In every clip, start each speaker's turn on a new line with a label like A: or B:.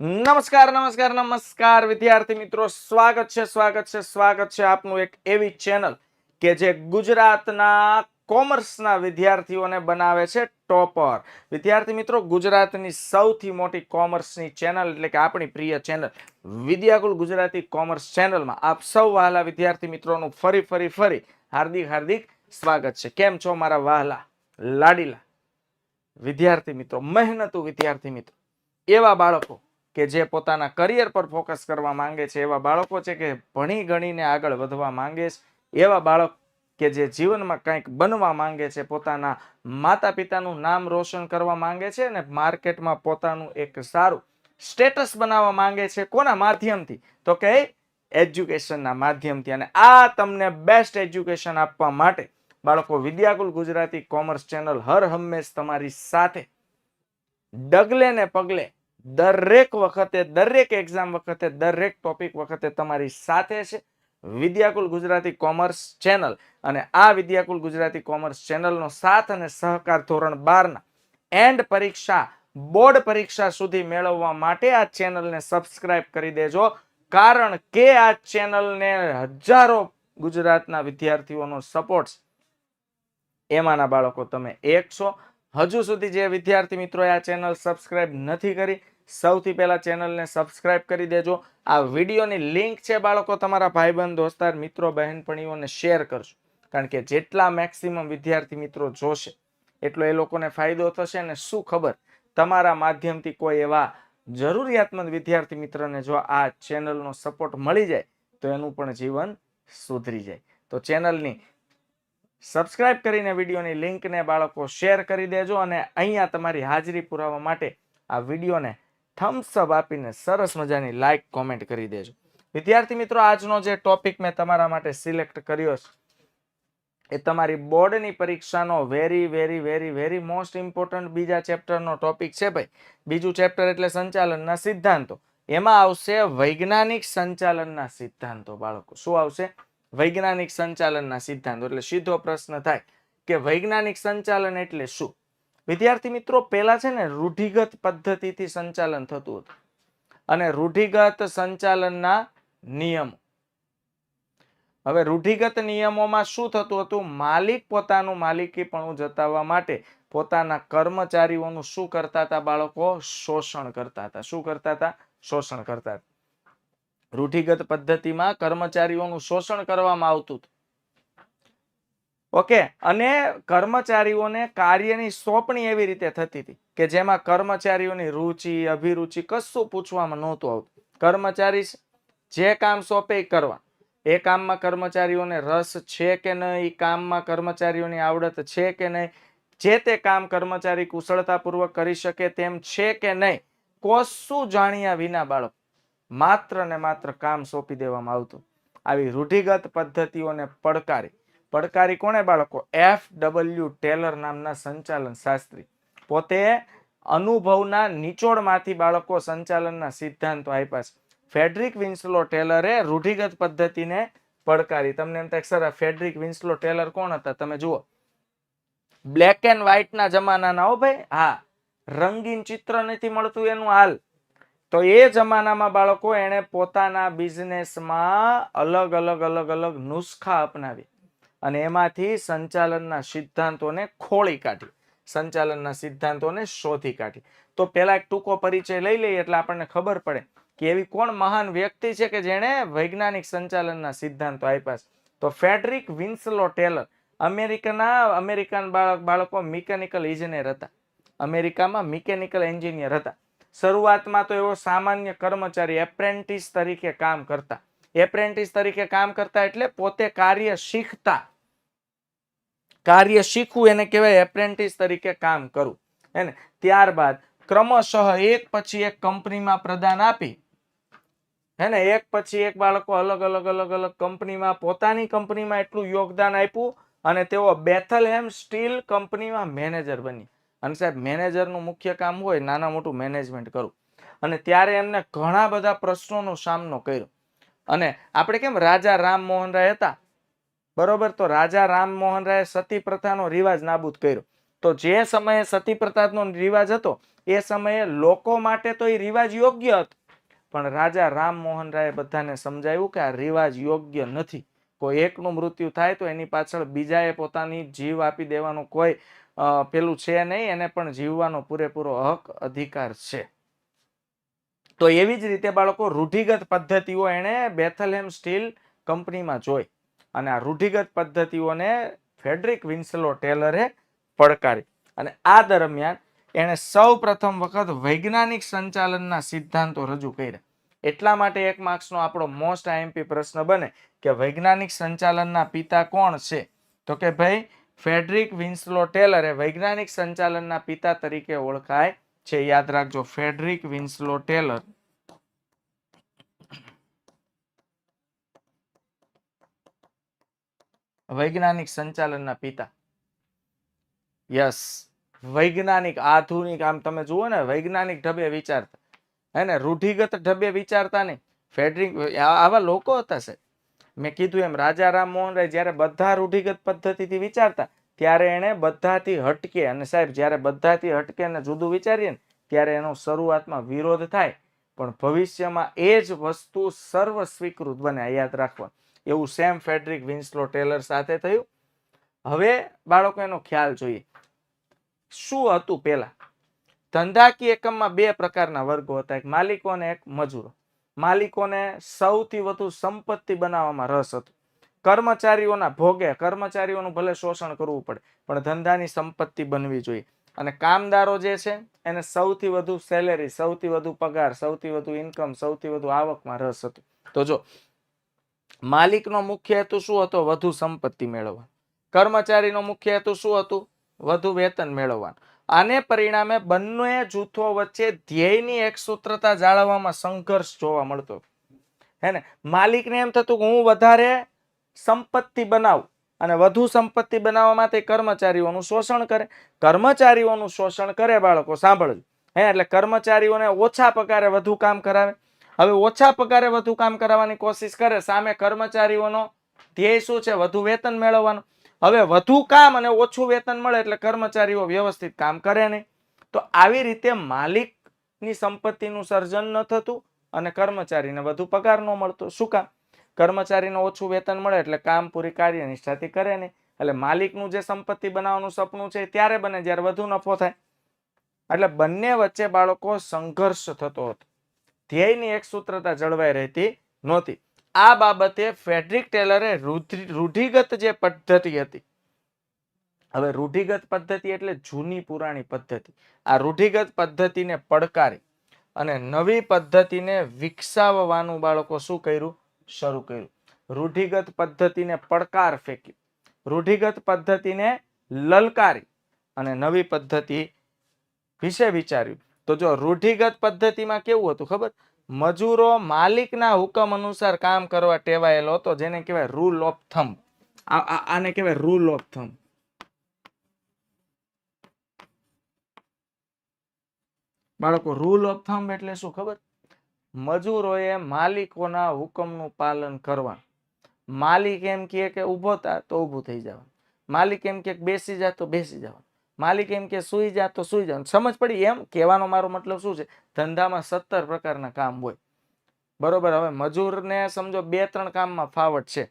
A: નમસ્કાર નમસ્કાર નમસ્કાર. વિદ્યાર્થી મિત્રો, સ્વાગત છે સ્વાગત છે સ્વાગત છે આપનું એક એવી ચેનલ કે જે ગુજરાતના કોમર્સના વિદ્યાર્થીઓને બનાવે છે ટોપર. વિદ્યાર્થી મિત્રો, ગુજરાતની સૌથી મોટી કોમર્સની ચેનલ એટલે કે આપણી પ્રિય ચેનલ વિદ્યાકુલ ગુજરાતી કોમર્સ ચેનલમાં આપ સૌ વહાલા વિદ્યાર્થી મિત્રોનું ફરી ફરી ફરી હાર્દિક હાર્દિક સ્વાગત છે. કેમ છો મારા વહાલા, લાડીલા? વિદ્યાર્થી મિત્રો, મહેનતુ વિદ્યાર્થી મિત્રો, એવા બાળકો કે જે પોતાના કરિયર પર ફોકસ કરવા માંગે છે, એવા બાળકો છે કે ભણી ગણીને આગળ વધવા માંગે છે, એવા બાળક કે જે જીવનમાં કંઈક બનવા માંગે છે, પોતાના માતા પિતાનું નામ રોશન કરવા માંગે છે અને માર્કેટમાં પોતાનું એક સારું સ્ટેટસ બનાવવા માંગે છે, કોના માધ્યમથી? તો કે એજ્યુકેશનના માધ્યમથી. અને આ તમને બેસ્ટ એજ્યુકેશન આપવા માટે બાળકો, વિદ્યાકુલ ગુજરાતી કોમર્સ ચેનલ હર હંમેશ તમારી સાથે ડગલે ને પગલે દરેક વખતે, દરેક એક્ઝામ વખતે, દરેક ટોપિક વખતે તમારી સાથે છે વિદ્યાકુલ ગુજરાતી કોમર્સ ચેનલ અને આ વિદ્યાકુલ ગુજરાતી કોમર્સ ચેનલનો સાથ અને સહકાર ધોરણ બારના એન્ડ પરીક્ષા બોર્ડ પરીક્ષા સુધી મેળવવા માટે આ ચેનલને સબસ્ક્રાઇબ કરી દેજો. કારણ કે આ ચેનલને હજારો ગુજરાતના વિદ્યાર્થીઓનો સપોર્ટ એમાંના બાળકો તમે એક છો. હજુ સુધી જે વિદ્યાર્થી મિત્રોએ આ ચેનલ સબસ્ક્રાઇબ નથી કરી સૌથી પહેલા ચેનલને સબસ્ક્રાઇબ કરી દેજો. આ વિડીયોની લિંક છે બાળકો તમારા ભાઈબંધ, દોસ્તાર, મિત્રો બહેનપણીઓને શેર કરજો. કારણ કે જેટલા મેક્સિમમ વિદ્યાર્થી મિત્રો જોશે, એટલો એ લોકોને ફાયદો થશે ને શું ખબર, તમારા માધ્યમથી કોઈ એવા જરૂરિયાતમંદ વિદ્યાર્થી મિત્રને જો આ ચેનલનો સપોર્ટ મળી જાય, તો એનું પણ જીવન સુધરી જાય. તો ચેનલની સબસ્ક્રાઇબ કરીને વિડીયોની લિંકને બાળકો શેર કરી દેજો અને અહીંયા તમારી હાજરી પુરાવા માટે આ વિડીયોને થમ્સ અપ આપીને સરસ મજાની લાઇક કોમેન્ટ કરી દેજો. વિદ્યાર્થી મિત્રો, આજનો જે ટોપિક મેં તમારા માટે સિલેક્ટ કર્યો છે, એ તમારી બોર્ડની પરીક્ષાનો very very very very most important બીજા ચેપ્ટરનો ટોપિક છે ભાઈ. બીજું ચેપ્ટર એટલે સંચાલનના સિદ્ધાંતો. એમાં આવશે વૈજ્ઞાનિક સંચાલનના સિદ્ધાંતો, બાળકો. શું આવશે? વૈજ્ઞાનિક સંચાલનના સિદ્ધાંતો. એટલે સીધો પ્રશ્ન થાય કે વૈજ્ઞાનિક સંચાલન એટલે શું? વિદ્યાર્થી મિત્રો, પહેલા છે ને રૂઢિગત પદ્ધતિથી સંચાલન થતું હતું. અને રૂઢિગત સંચાલનના નિયમો. હવે રૂઢિગત નિયમોમાં શું થતું હતું? માલિક પોતાનું માલિકીપણું જતાવવા માટે પોતાના કર્મચારીઓનું શું કરતા હતા બાળકો? શોષણ કરતા હતા. શું કરતા હતા? શોષણ કરતા હતા. રૂઢિગત પદ્ધતિમાં કર્મચારીઓનું શોષણ કરવામાં આવતું હતું. ઓકે, અને કર્મચારીઓને કાર્યની સોંપણી એવી રીતે થતી હતી કે જેમાં કર્મચારીઓની રુચિ, અભિરુચિ કશું પૂછવામાં નહોતું આવતું. કર્મચારી જે કામ સોંપે એ કરવા એ કામમાં કર્મચારીઓને રસ છે કે નહીં કામમાં કર્મચારીઓની આવડત છે કે નહીં, જે તે કામ કર્મચારી કુશળતાપૂર્વક કરી શકે તેમ છે કે નહીં, કોશું જાણ્યા વિના બાળક માત્ર ને માત્ર કામ સોંપી દેવામાં આવતું. આવી રૂઢિગત પદ્ધતિઓને પડકારી પડકારી કોણે બાળકો? એફ ડબલ્યુ ટેલર નામના સંચાલન શાસ્ત્રી. પોતે અનુભવના નિચોડમાંથી બાળકો સંચાલનના સિદ્ધાંતો આપ્યા છે. ફેડરિક વિન્સલો ટેલરે રૂઢિગત પદ્ધતિને પડકારી. તમને એમ સર ફેડરિક વિન્સલો ટેલર કોણ હતા? તમે જુઓ. બ્લેક એન્ડ વ્હાઇટના જમાનાના, હો ભાઈ? હા. રંગીન ચિત્ર નથી મળતું એનું હાલ. તો એ જમાનામાં બાળકો એણે પોતાના બિઝનેસમાં અલગ અલગ અલગ અલગ નુસ્ખા અપનાવી અને એમાંથી સંચાલનના સિદ્ધાંતોને ખોળી કાઢી, સંચાલનના સિદ્ધાંતોને શોધી કાઢી. તો પહેલા એક ટૂંકો પરિચય લઈ લઈએ એટલે આપણને ખબર પડે કે એવી કોણ મહાન વ્યક્તિ છે કે જેણે વૈજ્ઞાનિક સંચાલનના સિદ્ધાંતો આપ્યા છે. તો ફેડરિક વિન્સલો ટેલર અમેરિકાના, અમેરિકન બાળક, બાળકો મિકેનિકલ ઇજનેર હતા. અમેરિકામાં મિકેનિકલ એન્જિનિયર હતા. શરૂઆતમાં તો એવો સામાન્ય કર્મચારી એપ્રેન્ટિસ તરીકે કામ કરતા. એપ્રેન્ટિસ તરીકે કામ કરતા એટલે પોતે કાર્ય શીખતા. કાર્ય શીખવું એને કહેવાય એપ્રેન્ટિસ તરીકે કામ કરવું. એને ત્યારબાદ ક્રમશઃ એક પછી એક કંપનીમાં પ્રદાન આપી. હે ને? એક પછી એક બાળકો અલગ અલગ અલગ અલગ કંપનીમાં પોતાની કંપનીમાં એટલું યોગદાન આપ્યું અને તેઓ બેથલહેમ સ્ટીલ કંપનીમાં મેનેજર બની. અને સાહેબ મેનેજરનું મુખ્ય કામ હોય નાના મોટું મેનેજમેન્ટ કરવું. અને ત્યારે એમને ઘણા બધા પ્રશ્નોનો સામનો કર્યો. અને આપણે કેમ રાજા રામ મોહન રાય હતા? બરોબર? તો રાજા રામ મોહન રાય સતી પ્રથાનો રિવાજ નાબૂદ કર્યો. તો જે સમયે સતી પ્રથાનો રિવાજ હતો, એ સમયે લોકો માટે તો એ રિવાજ યોગ્ય હતો. પણ રાજા રામ મોહન રાયે બધાને સમજાવ્યું કે આ રિવાજ યોગ્ય નથી. કોઈ એકનું મૃત્યુ થાય તો એની પાછળ બીજાએ પોતાની જીવ આપી દેવાનું કોઈ પેલું છે નહીં, એને પણ જીવવાનો પૂરેપૂરો હક, અધિકાર છે. તો એવી જ રીતે બાળકો રૂઢિગત પદ્ધતિઓ એણે બેથલહેમ સ્ટીલ કંપનીમાં જોઈ. અને આ રૂઢિગત પદ્ધતિઓને ફેડરિક વિન્સલો ટેલરે પડકારી. અને આ દરમિયાન એણે સૌ પ્રથમ વખત વૈજ્ઞાનિક સંચાલનના સિદ્ધાંતો રજૂ કર્યા. એટલા માટે એક માર્ક્સનો આપણો મોસ્ટ આઈએમપી પ્રશ્ન બને કે વૈજ્ઞાનિક સંચાલનના પિતા કોણ છે? તો કે ભાઈ, ફેડરિક વિન્સલો ટેલરે વૈજ્ઞાનિક સંચાલનના પિતા તરીકે ઓળખાય છે. યાદ રાખજો, ફેડરિક વિન્સલો ટેલર વૈજ્ઞાનિક સંચાલનના પિતા. યસ, વૈજ્ઞાનિક, આધુનિક, આમ તમે જુઓ ને, વૈજ્ઞાનિક ઢબે વિચારતા. હે ને, રૂઢિગત ઢબે વિચારતા નહીં. ફેડરિક આવા લોકો હતા સાહેબ. મેં કીધું એમ, રાજા રામમોહન રાય જ્યારે બધા રૂઢિગત પદ્ધતિથી વિચારતા, ત્યારે એણે બધાથી હટકે, અને સાહેબ, જ્યારે બધાથી હટકે અને જુદું વિચારીએ ને, ત્યારે એનો શરૂઆતમાં વિરોધ થાય. પણ ભવિષ્યમાં એ જ વસ્તુ સર્વ સ્વીકૃત બને યાદ રાખવા એવું સેમ ફેડરિક વિન્સલો ટેલર સાથે થયું. હવે બાળકો, એનો ખ્યાલ જોઈએ. શું હતું પેલા ધંધાકીય એકમમાં બે પ્રકારના વર્ગો હતા. એક માલિકો અને એક મજૂરો. માલિકોને સૌથી વધુ સંપત્તિ બનાવવામાં રસ હતો. કર્મચારીઓના ભોગે કર્મચારીઓનું ભલે શોષણ કરવું પડે, પણ ધંધાની સંપત્તિ બનવી જોઈએ. અને કામદારો જે છે, એને સૌથી વધુ સેલેરી સૌથી વધુ પગાર, સૌથી વધુ ઇન્કમ સૌથી વધુ આવકમાં રસ હતો. તો જો માલિકનો મુખ્ય હેતુ શું હતો? વધુ સંપત્તિ મેળવવાનો કર્મચારીનો મુખ્ય હેતુ શું હતું? વધુ વેતન મેળવવાનું આને પરિણામે બંને જૂથો વચ્ચે ધ્યેયની એક સૂત્રતા જાળવવામાં સંઘર્ષ જોવા મળતો હે ને? માલિકને એમ થતું કે હું વધારે સંપત્તિ બનાવું અને વધુ સંપત્તિ બનાવવા માટે કર્મચારીઓનું શોષણ કરે. કર્મચારીઓનું શોષણ કરે બાળકો, સાંભળજો. હે, એટલે કર્મચારીઓને ઓછા પગારે વધુ કામ કરાવે. હવે ઓછા પગારે વધુ કામ કરાવવાની કોશિશ કરે, સામે કર્મચારીઓનો ધ્યેય શું છે? વધુ વેતન મેળવવાનું. હવે વધુ કામ અને ઓછું વેતન મળે એટલે કર્મચારીઓ વ્યવસ્થિત કામ કરે નહીં. તો આવી રીતે માલિકની સંપત્તિનું સર્જન ન થતું અને કર્મચારીને વધુ પગાર ન મળતો. શું કામ? કર્મચારીને ઓછું વેતન મળે એટલે કામ પૂરી કાર્યનિષ્ઠાથી કરે નહીં. એટલે માલિકનું જે સંપત્તિ બનાવવાનું સપનું છે ત્યારે બને જ્યારે વધુ નફો થાય. એટલે બંને વચ્ચે બાળકો સંઘર્ષ થતો હતો. ધ્યેયની એક સૂત્રતા જળવાઈ રહેતી નહોતી. આ બાબતે ફેડરિક ટેલરે રૂઢિ- રૂઢિગત જે પદ્ધતિ હતી, હવે રૂઢિગત પદ્ધતિ એટલે જૂની પુરાણી પદ્ધતિ. આ રૂઢિગત પદ્ધતિને પડકારી અને નવી પદ્ધતિને વિકસાવવાનું બાળકો શું કર્યું? શરૂ કર્યું. રૂઢિગત પદ્ધતિને પડકાર ફેંકી. રૂઢિગત પદ્ધતિને લલકારી અને નવી પદ્ધતિ વિશે વિચાર્યું. તો જો રૂઢિગત પદ્ધતિમાં કેવું હતું ખબર? મજૂરો માલિકના હુકમ અનુસાર કામ કરવા ટેવાયેલો હતો, જેને કહેવાય રૂલ ઓફ થમ્બ આને કહેવાય રૂલ ઓફ થમ્બ બાળકો રૂલ ઓફ થમ્બ એટલે શું ખબર? મજૂરોએ માલિકોના હુકમનું પાલન કરવાનું. માલિક એમ કહે કે ઊભો થા, તો ઊભું થઈ જવાનું. માલિક એમ કે બેસી જા, તો બેસી જવાનું. માલિક એમ કે સુઈ જા તો સુઈ જાવ સમજ પડી એમ કહેવાનો મારો મતલબ શું છે? ધંધામાં સત્તર પ્રકારના કામ હોય. બરોબર? હવે મજૂરને સમજો બે ત્રણ કામમાં ફાવટ છે.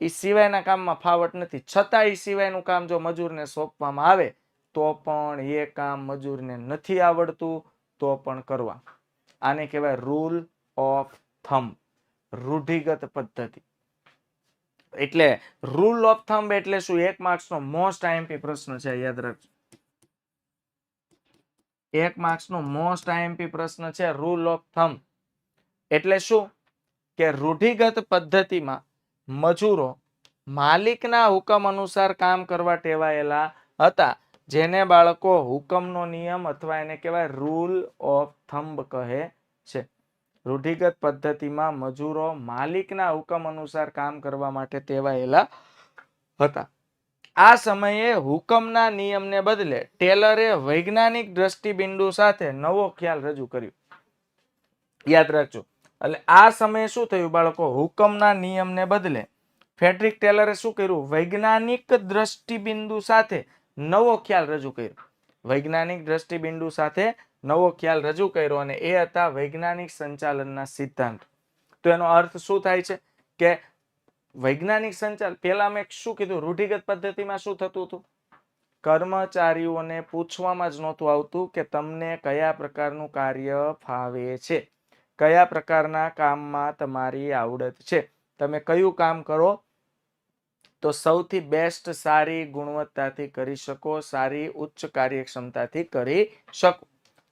A: એ સિવાયના કામમાં ફાવટ નથી. છતાં એ સિવાયનું કામ જો મજૂરને સોંપવામાં આવે, તો પણ એ કામ મજૂરને નથી આવડતું, તો પણ કરવા. આને કહેવાય રૂલ ઓફ થમ્બ રૂઢિગત પદ્ધતિ. એટલે રૂલ ઓફ થમ્બ એટલે શું? એક માર્ક્સનો મોસ્ટ આઈએમપી પ્રશ્ન છે, યાદ રાખજો. એક માર્ક્સનો મોસ્ટ આઈએમપી પ્રશ્ન છે રૂલ ઓફ થમ્બ એટલે શું? કે રૂઢિગત પદ્ધતિમાં મજૂરો માલિકના હુકમ અનુસાર કામ કરવા ટેવાયેલા હતા, જેને બાળકો હુકમનો નિયમ અથવા એને કહેવાય રૂલ ઓફ થંબ કહે છે. રૂઢિગત પદ્ધતિમાં મજૂરો માલિકના હુકમ અનુસાર કામ કરવા માટે ટેવાયેલા હતા. આ સમયે હુકમના નિયમને બદલે ટેલરે વૈજ્ઞાનિક દ્રષ્ટિબિંદુ સાથે નવો ખ્યાલ રજૂ કર્યો. યાદ રાખજો. એટલે આ સમયે શું થયું બાળકો? હુકમના નિયમને બદલે ફેડરિક ટેલરે શું કર્યું? વૈજ્ઞાનિક દ્રષ્ટિબિંદુ સાથે નવો ખ્યાલ રજૂ કર્યો. વૈજ્ઞાનિક દ્રષ્ટિબિંદુ સાથે નવો ખ્યાલ રજૂ કર્યો અને એ હતા વૈજ્ઞાનિક સંચાલનના સિદ્ધાંત. તો એનો અર્થ શું થાય છે? કે વૈજ્ઞાનિક સંચાલ પહેલા મેં શું કીધું? રૂઢિગત પદ્ધતિમાં શું થતું હતું? કર્મચારીઓને પૂછવામાં જ નહોતું આવતું કે તમને કયા પ્રકારનું કાર્ય ફાવે છે? કયા પ્રકારના કામમાં તમારી આવડત છે? તમે કયું કામ કરો તો સૌથી બેસ્ટ સારી ગુણવત્તાથી કરી શકો, સારી ઉચ્ચ કાર્યક્ષમતાથી કરી શકો.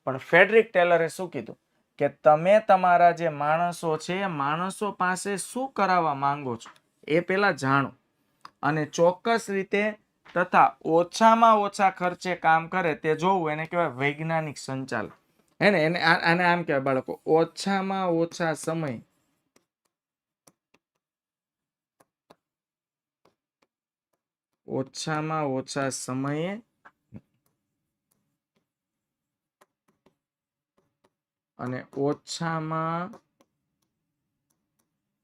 A: પણ ફેડરિક ટેલરે શું કીધું? કે તમે તમારા જે માણસો છે, માણસો પાસે શું કરાવવા માંગો છો? એ પેલા જાણો. અને ચોક્કસ રીતે તથા ઓછામાં ઓછા ખર્ચે કામ કરે તે જોવું એને કહેવાય વૈજ્ઞાનિક સંચાલન. હે ને? એને આને આમ કહેવાય બાળકો, ઓછામાં ઓછા સમય. ઓછામાં ઓછા સમયે અને ઓછામાં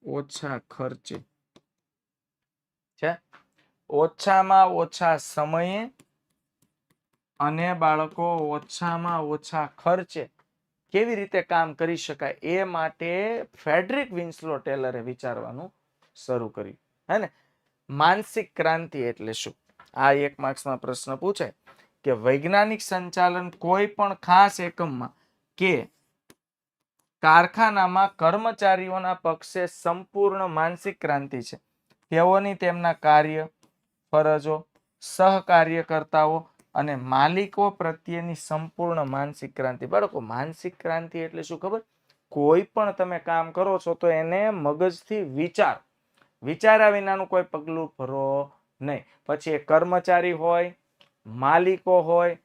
A: ઓછા ખર્ચે. છે? ઓછામાં ઓછા સમયે અને બાળકો ઓછામાં ઓછા ખર્ચે કેવી રીતે કામ કરી શકાય એ માટે ફેડરિક વિન્સલો ટેલરે વિચારવાનું શરૂ કર્યું. હે ને? માનસિક ક્રાંતિ એટલે શું? આ એક માર્ક્સમાં પ્રશ્ન પૂછાય કે વૈજ્ઞાનિક સંચાલન કોઈ પણ ખાસ એકમમાં કે કારખાનામાં કર્મચારીઓના પક્ષે સંપૂર્ણ માનસિક ક્રાંતિ છે. તેઓની તેમના કાર્ય, ફરજો, સહકાર્યકર્તાઓ અને માલિકો પ્રત્યેની સંપૂર્ણ માનસિક ક્રાંતિ. બાળકો, માનસિક ક્રાંતિ એટલે શું ખબર? કોઈ પણ તમે કામ કરો છો તો એને મગજથી વિચાર. વિચાર્યા વિનાનું કોઈ પગલું ભરો નહીં. પછી એ કર્મચારી હોય, માલિકો હોય,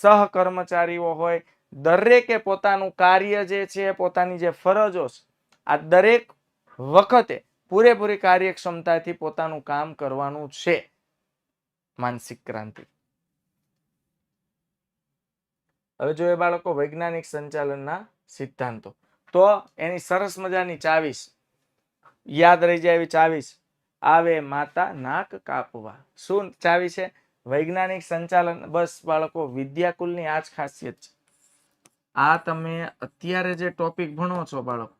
A: સહકર્મચારીઓ હોય, દરેકે પોતાનું કાર્ય જે છે, પોતાની જે ફરજો છે, આ દરેક વખતે પૂરેપૂરી કાર્યક્ષમતાથી પોતાનું કામ કરવાનું છે માનસિક ક્રાંતિ. હવે એ બાળકો વૈજ્ઞાનિક સંચાલનના સિદ્ધાંતો. તો એની સરસ મજાની ચાવીસ, યાદ રહી જાય એવી ચાવીસ, આવે માતા નાક કાપવા. શું ચાવી છે? વૈજ્ઞાનિક સંચાલન, બસ બાળકો, વિદ્યાકુલની આ જ ખાસિયત છે. આ તમે અત્યારે જે ટોપિક ભણો છો બાળકો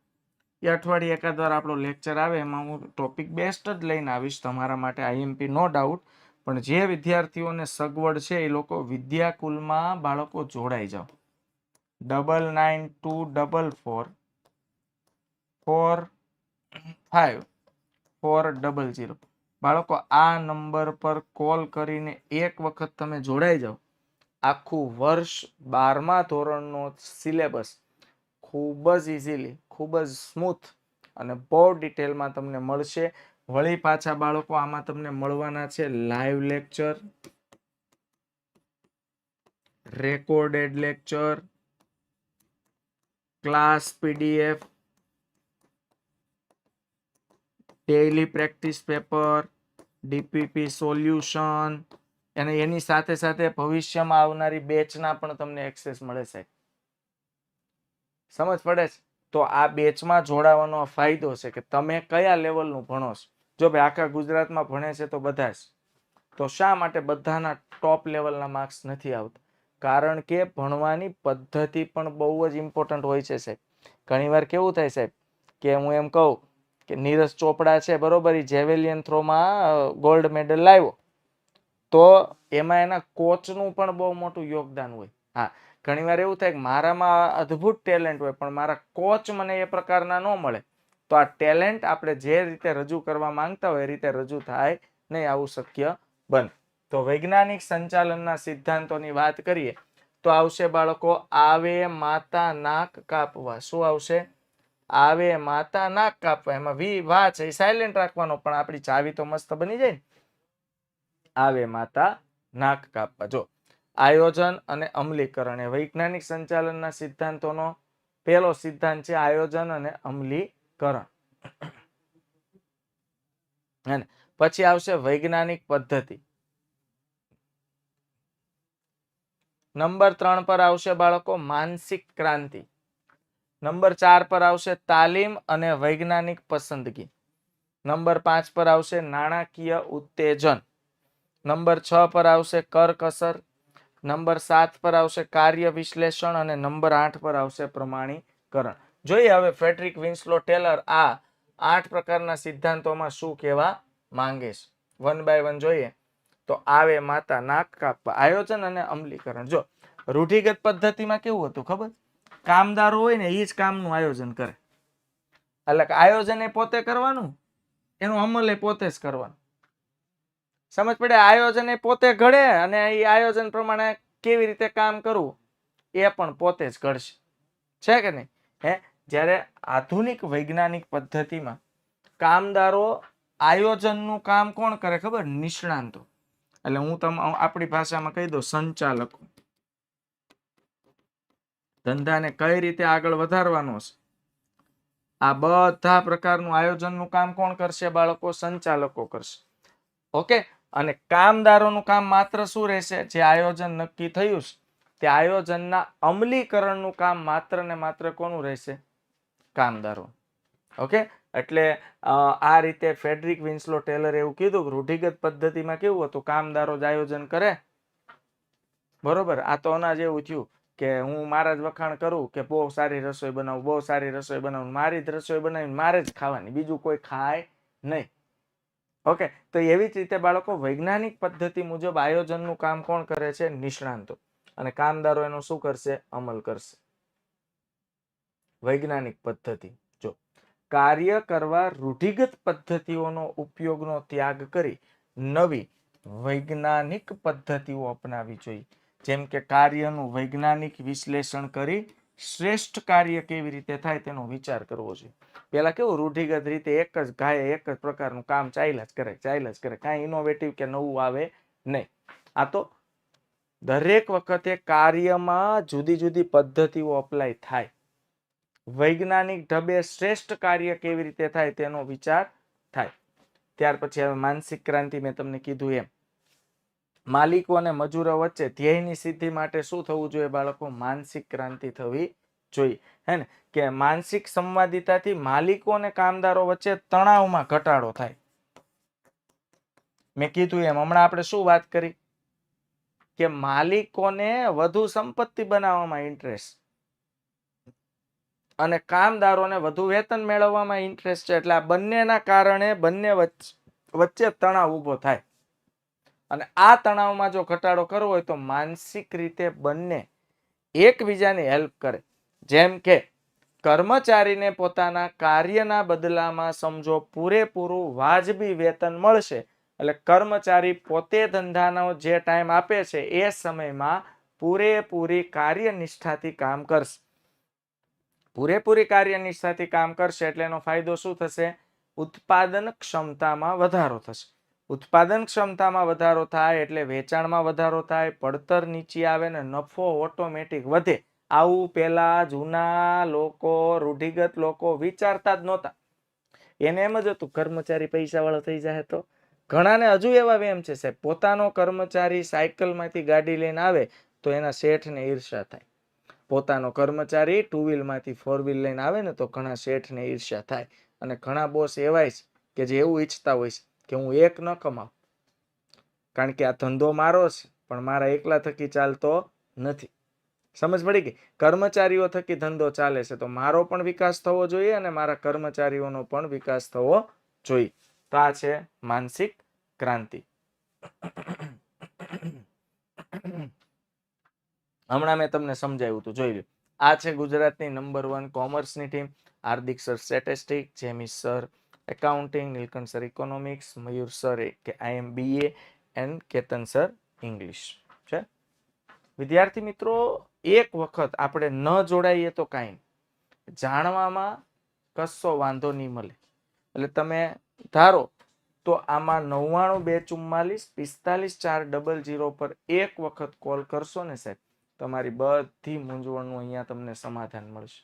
A: એ અઠવાડિયે એકાદ વાર આપણો લેક્ચર આવે, એમાં હું ટોપિક બેસ્ટ જ લઈને આવીશ તમારા માટે આઈએમપી નો ડાઉટ પણ જે વિદ્યાર્થીઓને સગવડ છે, એ લોકો વિદ્યાકુલમાં બાળકો જોડાઈ જાઓ. Double nine two double four four five four double zero બાળકો, આ નંબર પર કોલ કરીને એક વખત તમે જોડાઈ જાઓ. આખું વર્ષ બારમા ધોરણનો સિલેબસ ખૂબ જ ઇઝીલી ખૂબ જ સ્મૂથ અને બહુ ડિટેલમાં તમને મળશે. વળી પાછા બાળકો, આમાં તમને મળવાના છે live lecture, recorded lecture, class PDF daily practice paper, DPP solution, અને એની સાથે સાથે ભવિષ્યમાં આવનારી બેચના પણ તમને એક્સેસ મળે છે સમજ પડે છે? તો આ બેચમાં જોડાવાનો ફાયદો છે કે તમે કયા લેવલનું ભણો છો? જો ભાઈ આખા ગુજરાતમાં ભણે છે તો બધા જ. તો શા માટે બધાના ટોપ લેવલના માર્ક્સ નથી આવતા? કારણ કે ભણવાની પદ્ધતિ પણ બહુ જ ઇમ્પોર્ટન્ટ હોય છે સાહેબ. ઘણીવાર કેવું થાય સાહેબ કે હું એમ કહું કે નીરજ ચોપડા છે બરોબર એ જેવેલિયન થ્રોમાં ગોલ્ડ મેડલ લાવ્યો. તો એમાં એના કોચનું પણ બહુ મોટું યોગદાન હોય. હા ઘણીવાર એવું થાય કે મારામાં અદ્ભુત ટેલેન્ટ હોય, પણ મારા કોચ મને એ પ્રકારના ન મળે, તો આ ટેલેન્ટ આપણે જે રીતે રજૂ કરવા માંગતા હોય એ રીતે રજૂ થાય નહીં, આવું શક્ય બને. તો વૈજ્ઞાનિક સંચાલનના સિદ્ધાંતોની વાત કરીએ, તો આવશે બાળકો, આવે માતા નાક કાપવા. શું આવશે? આવે માતા નાક કાપવા. એમાં વી, વા છે, એ સાયલેન્ટ રાખવાનો, પણ આપણી ચાવી તો મસ્ત બની જાય ને. આવે માતા નાક કાપવા. જો આયોજન અને અમલીકરણ. એ વૈજ્ઞાનિક સંચાલનના સિદ્ધાંતોનો પહેલો સિદ્ધાંત છે આયોજન અને અમલીકરણ. પછી આવશે વૈજ્ઞાનિક પદ્ધતિ. નંબર ત્રણ પર આવશે બાળકો માનસિક ક્રાંતિ. નંબર ચાર પર આવશે તાલીમ અને વૈજ્ઞાનિક પસંદગી. નંબર પાંચ પર આવશે નાણાકીય ઉત્તેજન. નંબર છ પર આવશે કરકસર. નંબર સાત પર આવશે કાર્ય વિશ્લેષણ અને નંબર આઠ પર આવશે પ્રમાણીકરણ. જોઈએ હવે ફેડરિક વિન્સલો ટેલર આ આઠ પ્રકારના સિદ્ધાંતોમાં શું કહેવા માંગે છે? વન બાય વન જોઈએ. તો આવે માતા નાક કાપવા આયોજન અને અમલીકરણ. જો, રૂઢિગત પદ્ધતિમાં કેવું હતું ખબર? કામદારો હોય ને એ જ કામનું આયોજન કરે. એટલે આયોજન એ પોતે કરવાનું? એનું અમલ એ પોતે જ કરવાનું. સમજ પડે આયોજન એ પોતે ઘડે અને એ આયોજન પ્રમાણે કેવી રીતે કામ કરવું? એ પણ પોતે જ ઘડશે. છે કે નહીં? હે? જ્યારે આધુનિક વૈજ્ઞાનિક પદ્ધતિમાં કામદારો આયોજનનું કામ કોણ કરે ખબર? નિષ્ણાંતો. એટલે હું તમ આપણી ભાષામાં કહી દઉં સંચાલકો. ધંધાને કઈ રીતે આગળ વધારવાનો છે? આ બધા પ્રકારનું આયોજનનું કામ કોણ કરશે? બાળકો સંચાલકો કરશે. ઓકે? અને કામદારોનું કામ માત્ર શું રહેશે? જે આયોજન નક્કી થયું છે, તે આયોજનના અમલીકરણનું કામ માત્ર ને માત્ર કોનું રહેશે? કામદારો ઓકે? એટલે આ રીતે ફેડરિક વિન્સલો ટેલર એવું કીધું રૂઢિગત પદ્ધતિમાં કેવું હતું? કામદારો જ આયોજન કરે? બરોબર? આ તો અનાજ એવું થયું કે હું મારા જ વખાણ કરું કે બહુ સારી રસોઈ બનાવું, બહુ સારી રસોઈ બનાવું, મારી જ રસોઈ બનાવીને મારે જ ખાવાની, બીજું કોઈ ખાય નહીં. ઓકે, તો એવી જ રીતે બાળકો વૈજ્ઞાનિક પદ્ધતિ મુજબ આયોજનનું કામ કોણ કરે છે? નિષ્ણાંતો. અને કામદારો એનો શું કરશે? અમલ કરશે. વૈજ્ઞાનિક પદ્ધતિ. જો, કાર્ય કરવા રૂઢિગત પદ્ધતિઓનો ઉપયોગનો ત્યાગ કરી નવી વૈજ્ઞાનિક પદ્ધતિઓ અપનાવી જોઈએ. જેમ કે કાર્યનું વૈજ્ઞાનિક વિશ્લેષણ કરી શ્રેષ્ઠ કાર્ય કેવી રીતે થાય તેનો વિચાર કરવો જોઈએ પેલા કેવું રૂઢિગત રીતે એક જ ગાય એક જ પ્રકારનું કામ ચાલ્યા જ કરે, ચાલ્યા જ કરે. કાંઈ ઇનોવેટિવ કે નવું આવે નહીં. આ તો દરેક વખતે કાર્યમાં જુદી જુદી પદ્ધતિઓ અપ્લાય થાય. વૈજ્ઞાનિક ઢબે શ્રેષ્ઠ કાર્ય કેવી રીતે થાય તેનો વિચાર થાય. ત્યાર પછી હવે માનસિક ક્રાંતિ મેં તમને કીધું એમ. માલિકો અને મજૂરો વચ્ચે ધ્યેયની સિદ્ધિ માટે શું થવું જોઈએ? બાળકો, માનસિક ક્રાંતિ થવી જોઈએ. હે ને? કે માનસિક સંવાદિતાથી માલિકો અને કામદારો વચ્ચે તણાવમાં ઘટાડો થાય. મેં કીધું એમ. હમણાં આપણે શું વાત કરી? કે માલિકોને વધુ સંપત્તિ બનાવવામાં ઇન્ટરેસ્ટ અને કામદારોને વધુ વેતન મેળવવામાં ઇન્ટરેસ્ટ છે. એટલે આ બંનેના કારણે બંને વચ્ચે તણાવ ઊભો થાય. અને આ તણાવમાં જો ઘટાડો કરવો હોય તો માનસિક રીતે બંને એકબીજાની હેલ્પ કરે. જેમ કે કર્મચારીને પોતાના કાર્યના બદલામાં સમજો પૂરેપૂરું વાજબી વેતન મળશે એટલે કર્મચારી પોતે ધંધાનો જે ટાઈમ આપે છે એ સમયમાં પૂરેપૂરી કાર્યનિષ્ઠાથી કામ કરશે. પૂરેપૂરી કાર્યનિષ્ઠાથી કામ કરશે એટલે એનો ફાયદો શું થશે? ઉત્પાદન ક્ષમતામાં વધારો થશે. ઉત્પાદન ક્ષમતામાં વધારો થાય એટલે વેચાણમાં વધારો થાય, પડતર નીચી આવે ને નફો ઓટોમેટિક વધે. આવું પેલા જૂના લોકો, રૂઢિગત લોકો વિચારતા જ નહોતા. એને એમ જ હતું, કર્મચારી પૈસા વાળો થઈ જાય તો? ઘણાને હજુ એવા વેમ છે, સાહેબ, પોતાનો કર્મચારી સાયકલમાંથી ગાડી લઈને આવે તો એના શેઠને ઈર્ષા થાય. પોતાનો કર્મચારી ટુ વ્હીલમાંથી ફોર વ્હીલ લઈને આવે ને તો ઘણા શેઠને ઈર્ષ્યા થાય. અને ઘણા બોસ એવાય છે કે જે એવું ઈચ્છતા હોય છે. કે હું એક ન કમાઉં કારણ કે આ ધંધો મારો છે, પણ મારા એકલા થકી ચાલતો નથી. સમજ પડી ગઈ? કર્મચારીઓ થકી ધંધો ચાલે છે, તો મારો પણ વિકાસ થવો જોઈએ અને મારા કર્મચારીઓનો પણ વિકાસ થવો જોઈએ. તો આ છે માનસિક ક્રાંતિ. હમણાં મેં તમને સમજાવ્યું હતું, જોઈ લો આ છે ગુજરાતની number one કોમર્સની team Hardik sir statistic Jemi sir accounting Nilkanth sir economics Mayur sir કે I M BA and Ketan sir English છે? વિદ્યાર્થી મિત્રો, એક વખત આપણે ન જોડાઈએ તો કાંઈ જાણવામાં કશો વાંધો નહીં મળે. એટલે તમે ધારો તો આમાં નવ્વાણું બે ચુમ્માલીસ, પિસ્તાલીસ ચાર ડબલ જીરો પર એક વખત કોલ કરશો ને સાહેબ, તમારી બધી મૂંઝવણનું અહીંયા તમને સમાધાન મળશે.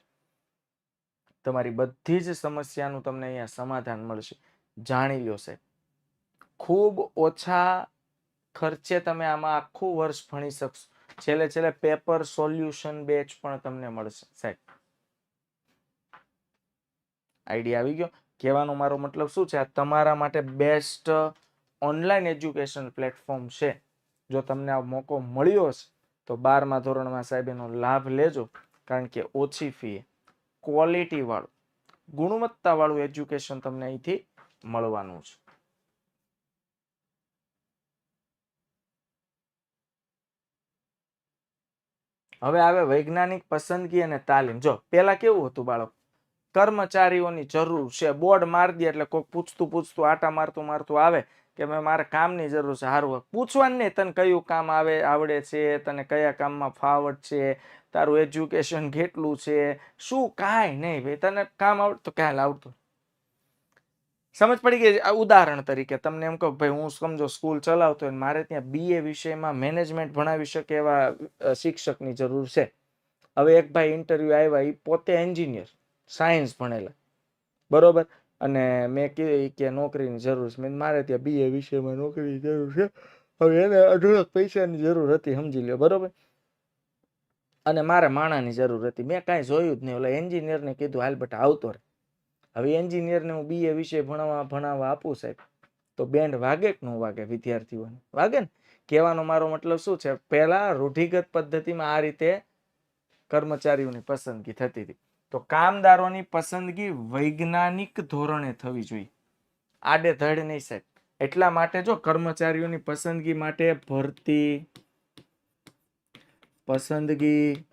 A: તમારી બધી જ સમસ્યાનું તમને અહીંયા સમાધાન મળશે. જાણી લ્યો સાહેબ. ખૂબ ઓછા ખર્ચે તમે આમાં આખું વર્ષ ભણી શકશો. છેલ્લે છેલ્લે પેપર સોલ્યુશન બેચ પણ તમને મળશે સાહેબ. આઈડિયા આવી ગયો. કહેવાનો મારો મતલબ શું છે? આ તમારા માટે બેસ્ટ ઓનલાઈન એજ્યુકેશન પ્લેટફોર્મ છે. જો તમને આ મોકો મળ્યો છે તો બારમા ધોરણમાં સાહેબ એનો લાભ લેજો. કારણ કે ઓછી ફી ક્વોલિટી વાળું ગુણવત્તા વાળું એજ્યુકેશન તમને અહીંથી મળવાનું છે. હવે આવે વૈજ્ઞાનિક પસંદગી અને તાલીમ. જો પેલા કેવું હતું બાળક? કર્મચારીઓની જરૂર છે, બોર્ડ મારી દે એટલે કોઈક પૂછતું પૂછતું, આટા મારતું મારતું આવે કે મારે કામની જરૂર છે, હારું પૂછવાનું નહીં તને કયું કામ આવે, આવડે છે, તને કયા કામમાં ફાવટ છે, તારું એજ્યુકેશન કેટલું છે, શું કાંઈ નહીં ભાઈ, તને કામ આવડતું ક્યાં આવડતું સમજ પડી ગઈ ઉદાહરણ તરીકે, તમને એમ કહો ભાઈ, હું સમજો સ્કૂલ ચલાવતો હોય મારે ત્યાં બીએ વિષયમાં મેનેજમેન્ટ ભણાવી શકે એવા શિક્ષકની જરૂર છે. હવે એક ભાઈ ઇન્ટરવ્યુ આવ્યા એ પોતે એન્જિનિયર સાયન્સ ભણેલા. બરોબર? અને મેં કીધી કે નોકરીની જરૂર છે. મેં મારે ત્યાં બીએ વિષયમાં નોકરીની જરૂર છે. હવે એને અઢળક પૈસાની જરૂર હતી, સમજી લ્યો, બરોબર? અને મારે માણાની જરૂર હતી. મેં કાંઈ જોયું જ નહીં. ઓલા એન્જિનિયરને કીધું, હાલ બટ, આવતો રહે. હવે એન્જિનિયરને હું બીએ વિષય ભણાવવા ભણાવવા આપું, સાહેબ. તો બેન્ડ વાગે કે ન વાગે વિદ્યાર્થીઓને? વાગે ને? કહેવાનો મારો મતલબ શું છે? પહેલાં રૂઢિગત પદ્ધતિમાં આ રીતે કર્મચારીઓની પસંદગી થતી હતી. તો કામદારોની પસંદગી વૈજ્ઞાનિક ધોરણે થવી જોઈએ. આડેધડ નહીં સાહેબ. એટલા માટે જો કર્મચારીઓની પસંદગી માટે ભરતી, પસંદગી,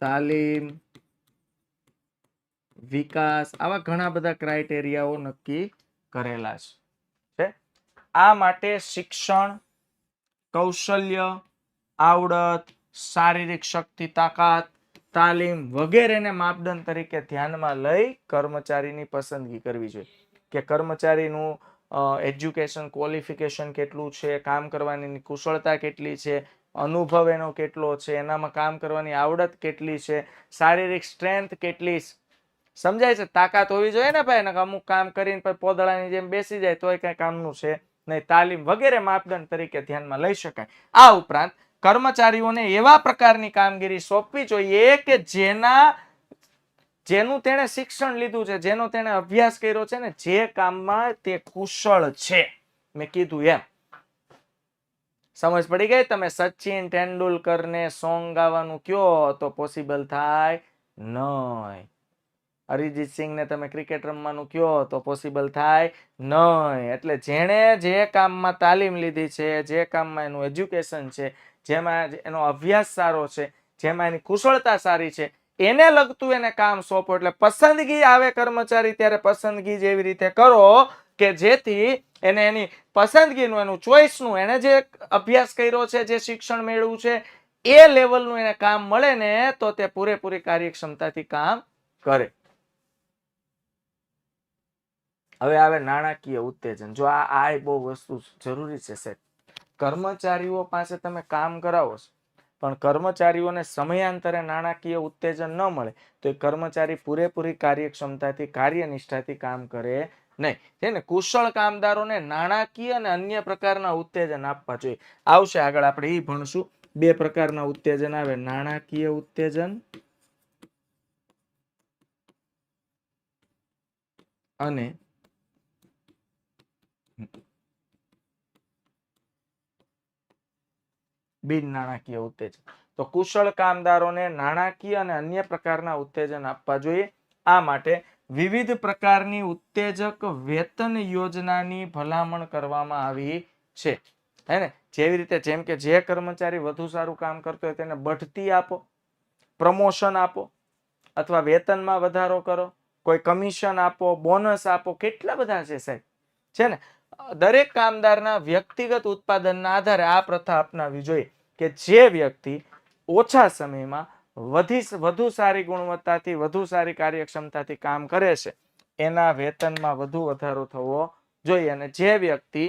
A: તાલીમ, વિકાસ, આવા ઘણા બધા ક્રાઇટેરિયાઓ નક્કી કરેલા છે? આ માટે શિક્ષણ, કૌશલ્ય, આવડત, શારીરિક શક્તિ, તાકાત તાલીમ વગેરેને માપદંડ તરીકે ધ્યાનમાં લઈ કર્મચારીની પસંદગી કરવી જોઈએ. કે કર્મચારીનું એજ્યુકેશન ક્વોલિફિકેશન કેટલું છે, કામ કરવાની કુશળતા કેટલી છે, અનુભવ એનો કેટલો છે, એનામાં કામ કરવાની આવડત કેટલી છે, શારીરિક સ્ટ્રેન્થ કેટલી સમજાય છે? તાકાત હોવી જોઈએ ને ભાઈ? અમુક કામ કરીને પછી પોદળાની જેમ બેસી જાય, તોય કઈ કામનું છે નહીં. તાલીમ વગેરે માપદંડ તરીકે ધ્યાનમાં લઈ શકાય. આ ઉપરાંત કર્મચારીઓને એવા પ્રકારની કામગીરી સોંપવી જોઈએ કે જેના, જેનું તેણે શિક્ષણ લીધું છે, જેનો તેણે અભ્યાસ કર્યો છે ને જે કામમાં તે કુશળ છે. મેં કીધું એમ. સમજ પડી ગઈ? તમે સચિન તેંડુલકરને સોંગ ગાવાનું કયો તો પોસિબલ થાય? નહીં. અરિજીત સિંહને તમે ક્રિકેટ રમવાનું કયો તો પોસિબલ થાય? નહીં. એટલે જેણે જે કામમાં તાલીમ લીધી છે, જે કામમાં એનું એજ્યુકેશન છે જેમાં એનો અભ્યાસ સારો છે, જેમાં એની કુશળતા સારી છે, એને લગતું એને કામ સોંપો. એટલે પસંદગી આવે કર્મચારી, ત્યારે પસંદગી જેવી રીતે કરો કે જેથી એને એની પસંદગીનું, એનું ચોઈસનું એને જે અભ્યાસ કર્યો છે, જે શિક્ષણ મેળવ્યું છે, એ લેવલનું એને કામ મળે ને તો તે પૂરેપૂરી કાર્યક્ષમતાથી કામ કરે. હવે આવે નાણાકીય ઉત્તેજન. જો આ આ બહુ વસ્તુ જરૂરી છે, સાહેબ. કર્મચારીઓ પાસે તમે કામ કરાવો છો, પણ કર્મચારીઓને સમયાંતરે નાણાકીય ઉત્તેજન ન મળે, તો એ કર્મચારી પૂરેપૂરી કાર્યક્ષમતાથી, કાર્યનિષ્ઠાથી કામ કરે નહીં. છે ને કુશળ કામદારોને નાણાકીય અને અન્ય પ્રકારના ઉત્તેજન આપવા જોઈએ. આવશે આગળ આપણે એ ભણશું. બે પ્રકારના ઉત્તેજન આવે, નાણાકીય ઉત્તેજન અને બિન નાણાકીય ઉત્તેજન. તો કુશળ કામદારોને નાણાકીય અને અન્ય પ્રકારના ઉત્તેજન આપવા જોઈએ. આ માટે વિવિધ પ્રકારની ઉત્તેજક વેતન યોજનાની ભલામણ કરવામાં આવી છે. હે ને? જેવી રીતે જેમ કે જે કર્મચારી વધુ સારું કામ કરતો હોય તેને બઢતી આપો, પ્રમોશન આપો, અથવા વેતનમાં વધારો કરો, કોઈ કમિશન આપો, બોનસ આપો, કેટલા બધા છે સાહેબ? છે ને? દરેક કામદારના વ્યક્તિગત ઉત્પાદનના આધારે આ પ્રથા અપનાવવી જોઈએ કે જે વ્યક્તિ ઓછા સમયમાં વધી વધુ સારી ગુણવત્તાથી, વધુ સારી કાર્યક્ષમતાથી કામ કરે છે, એના વેતનમાં વધુ વધારો થવો જોઈએ અને જે વ્યક્તિ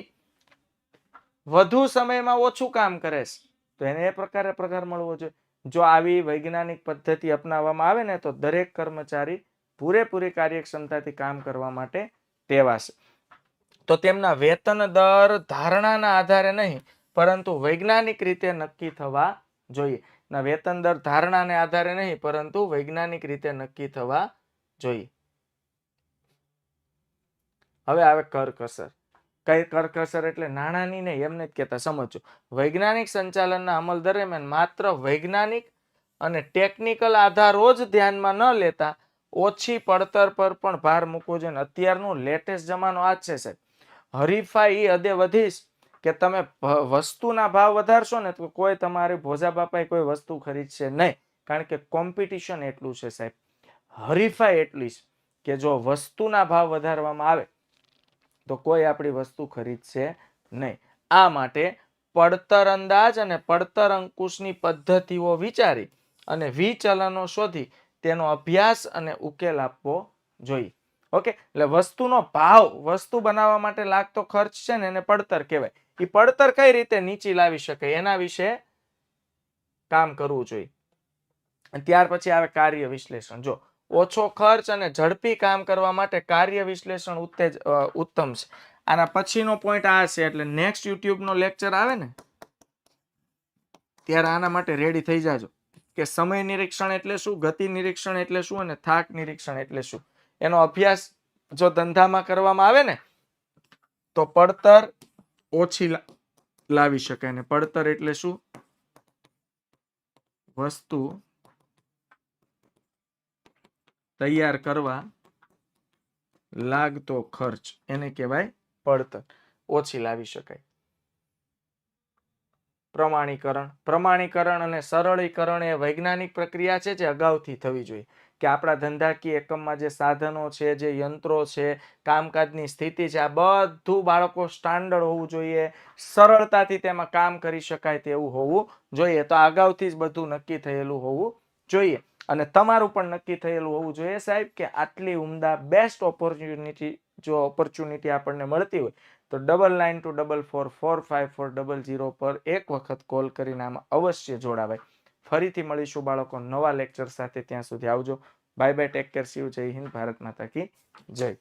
A: વધુ સમયમાં ઓછું કામ કરે છે, તો એને એ પ્રકારે પગાર મળવો જોઈએ. જો આવી વૈજ્ઞાનિક પદ્ધતિ અપનાવવામાં આવે ને, તો દરેક કર્મચારી પૂરેપૂરી કાર્યક્ષમતાથી કામ કરવા માટે ટેવાશે તો તેમના વેતન દર ધારણાના આધારે નહીં, પરંતુ વૈજ્ઞાનિક રીતે નક્કી થવા જોઈએ. ના, વેતન દર ધારણાને આધારે નહીં, પરંતુ વૈજ્ઞાનિક રીતે નક્કી થવા જોઈએ. હવે આવે કરકસર. કઈ કરકસર એટલે નાણાંની નહીં, એમને જ કહેતા સમજો વૈજ્ઞાનિક સંચાલનના અમલ દરમિયાન માત્ર વૈજ્ઞાનિક અને ટેકનિકલ આધારો જ ધ્યાનમાં ન લેતા ઓછી પડતર પર પણ ભાર મૂકવો જોઈએ. અત્યારનું લેટેસ્ટ જમાનો આ છે, સાહેબ. હરીફાઈ એ હદે વધીશ કે તમે વસ્તુના ભાવ વધારશો ને તો કોઈ તમારે ભોજા બાપાએ કોઈ વસ્તુ ખરીદશે નહીં. કારણ કે કોમ્પિટિશન એટલું છે સાહેબ. હરીફાઈ એટલી કે જો વસ્તુના ભાવ વધારવામાં આવે તો કોઈ આપણી વસ્તુ ખરીદશે નહીં. આ માટે પડતર અંદાજ અને પડતર અંકુશની પદ્ધતિઓ વિચારી અને વિચલનો શોધી તેનો અભ્યાસ અને ઉકેલ આપવો જોઈએ. ઓકે? એટલે વસ્તુનો ભાવ વસ્તુ બનાવવા માટે લાગતો ખર્ચ છે ને એને પડતર કહેવાય. એ પડતર કઈ રીતે નીચી લાવી શકે? એના વિશે કામ કરવું જોઈએ. ત્યાર પછી આવે કાર્ય વિશ્લેષણ. જો, ઓછો ખર્ચ અને ઝડપી કામ કરવા માટે કાર્ય વિશ્લેષણ ઉત્તેજ ઉત્તમ છે. આના પછીનો પોઈન્ટ આ છે, એટલે નેક્સ્ટ યુટ્યુબનો લેક્ચર આવે ને, ત્યારે આના માટે રેડી થઈ જાજો. કે સમય નિરીક્ષણ એટલે શું, ગતિ નિરીક્ષણ એટલે શું, અને થાક નિરીક્ષણ એટલે શું? એનો અભ્યાસ જો ધંધામાં કરવામાં આવે ને, તો પડતર ઓછી લાવી શકાય ને પડતર એટલે શું? વસ્તુ તૈયાર કરવા લાગતો ખર્ચ. એને કહેવાય પડતર. ઓછી લાવી શકાય. પ્રમાણીકરણ. પ્રમાણીકરણ અને સરળીકરણ એ વૈજ્ઞાનિક પ્રક્રિયા છે જે અગાઉથી થવી જોઈએ. કે આપણા ધંધાકીય એકમમાં જે સાધનો છે, જે યંત્રો છે, કામકાજની સ્થિતિ છે, આ બધું બાળકો સ્ટાન્ડર્ડ હોવું જોઈએ. સરળતાથી તેમાં કામ કરી શકાય તેવું હોવું જોઈએ. તો અગાઉથી જ બધું નક્કી થયેલું હોવું જોઈએ. અને તમારું પણ નક્કી થયેલું હોવું જોઈએ સાહેબ, કે આટલી ઉમદા બેસ્ટ ઓપોર્ચ્યુનિટી જો ઓપોર્ચ્યુનિટી આપણને મળતી હોય, તો double nine two double four four five four double zero પર એક વખત કોલ કરીને આમાં અવશ્ય જોડાવાય. ફરીથી મળીશું બાળકો નવા લેક્ચર સાથે. ત્યાં સુધી આવજો. બાય બાય ટેક કેર સીવ જય હિન્દ. ભારત માતા કી જય.